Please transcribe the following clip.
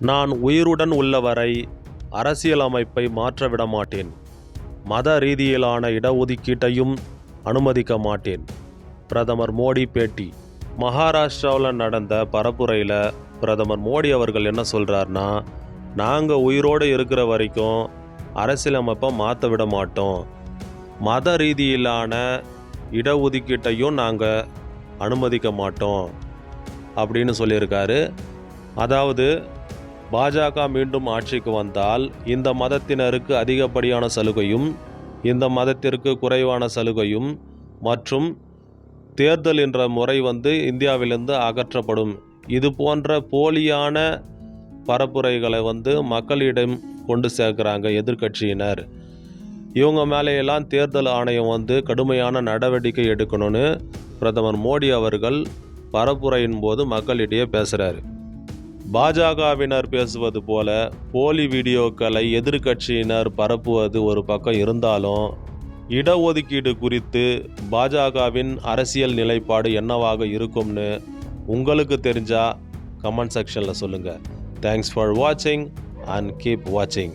நான் உயிருடன் உள்ளவரை அரசியலமைப்பை மாற்றவிட மாட்டேன் மத ரீதியிலான இடஒதுக்கீட்டையும் அனுமதிக்க மாட்டேன். பிரதமர் மோடி பேட்டி. மகாராஷ்டிராவில் நடந்த பரப்புரையில் பிரதமர் மோடி அவர்கள் என்ன சொல்கிறாருன்னா நாங்கள் உயிரோடு இருக்கிற வரைக்கும் அரசியலமைப்பை மாற்ற விட மாட்டோம். மத ரீதியிலான இடஒதுக்கீட்டையும் நாங்கள் அனுமதிக்க மாட்டோம். அப்படின்னு சொல்லியிருக்காரு. அதாவது பாஜக மீண்டும் ஆட்சிக்கு வந்தால் இந்த மதத்தினருக்கு அதிகப்படியான சலுகையும் இந்த மதத்திற்கு குறைவான சலுகையும் மற்றும் தேர்தல் என்ற முறை வந்து இந்தியாவிலிருந்து அகற்றப்படும். இது போன்ற போலியான பரப்புரைகளை வந்து மக்களிடம் கொண்டு சேர்க்குறாங்க எதிர்க்கட்சியினர். இவங்க மேலேயெல்லாம் தேர்தல் ஆணையம் வந்து கடுமையான நடவடிக்கை எடுக்கணும்னு பிரதமர் மோடி அவர்கள் பரப்புரையின் போது மக்களிடையே பேசுகிறாரு பாஜகவினர் பேசுவது போல போலி வீடியோக்களை எதிர்க்கட்சியினர் பரப்புவது ஒரு பக்கம் இருந்தாலும் இடஒதுக்கீடு குறித்து பாஜகவின் அரசியல் நிலைப்பாடு என்னவாக இருக்கும்னு உங்களுக்கு தெரிஞ்சால் கமெண்ட் செக்ஷனில் சொல்லுங்கள் தேங்க்ஸ் ஃபார் வாட்சிங் அண்ட் கீப் வாட்சிங்